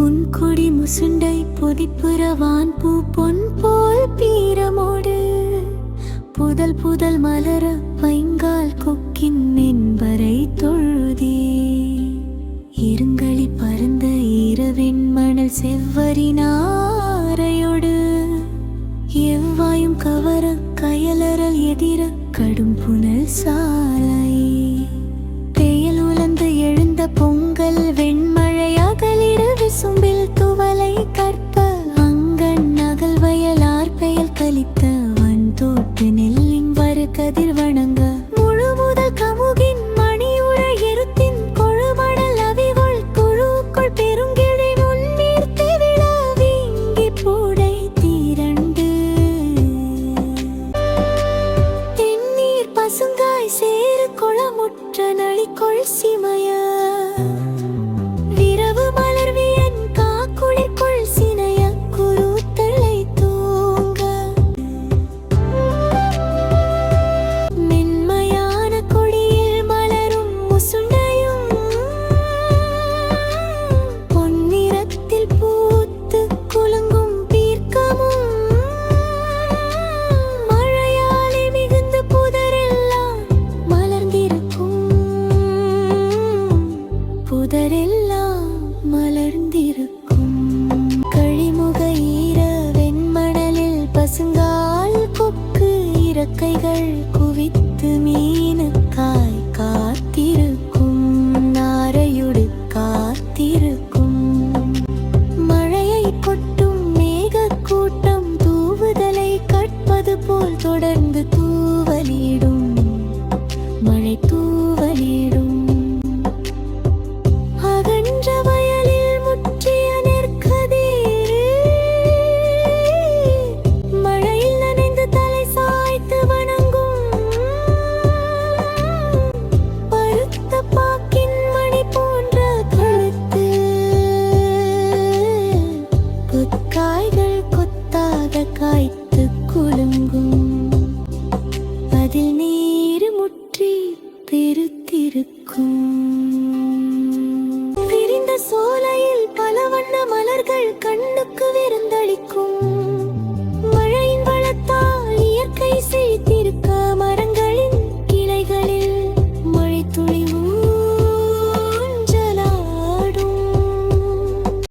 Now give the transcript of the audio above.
முசுண்டை பொதிப்புறவான் பூ பொன் போல் பீரமோடு. புதல் புதல் மலர பைங்கால் கொக்கின் மென்பரை தொழுதே. இருங்களி பறந்த இரவின் மணல் செவ்வரினாரையோடு எவ்வாயும் கவர கயலரல் எதிர கடும் புனல் சாலை. பெயல் உலந்து எழுந்த பொங்கல் வெண்மழை Thank you. எல்லாம் மலர்ந்திருக்கும். கழிமுக ஈர வெண்மணலில் பசுங்கால் கொக்கு இறக்கைகள் குவித்து மீனுக்காய் காத்திருக்கும். நாரையுடு காத்திருக்கும். மழையை கொட்டும் மேக கூட்டம் தூவுதலை கற்பது போல் தொடர்ந்து சோலையில் பல வண்ண மலர்கள் கண்ணுக்கு விருந்தளிக்கும்.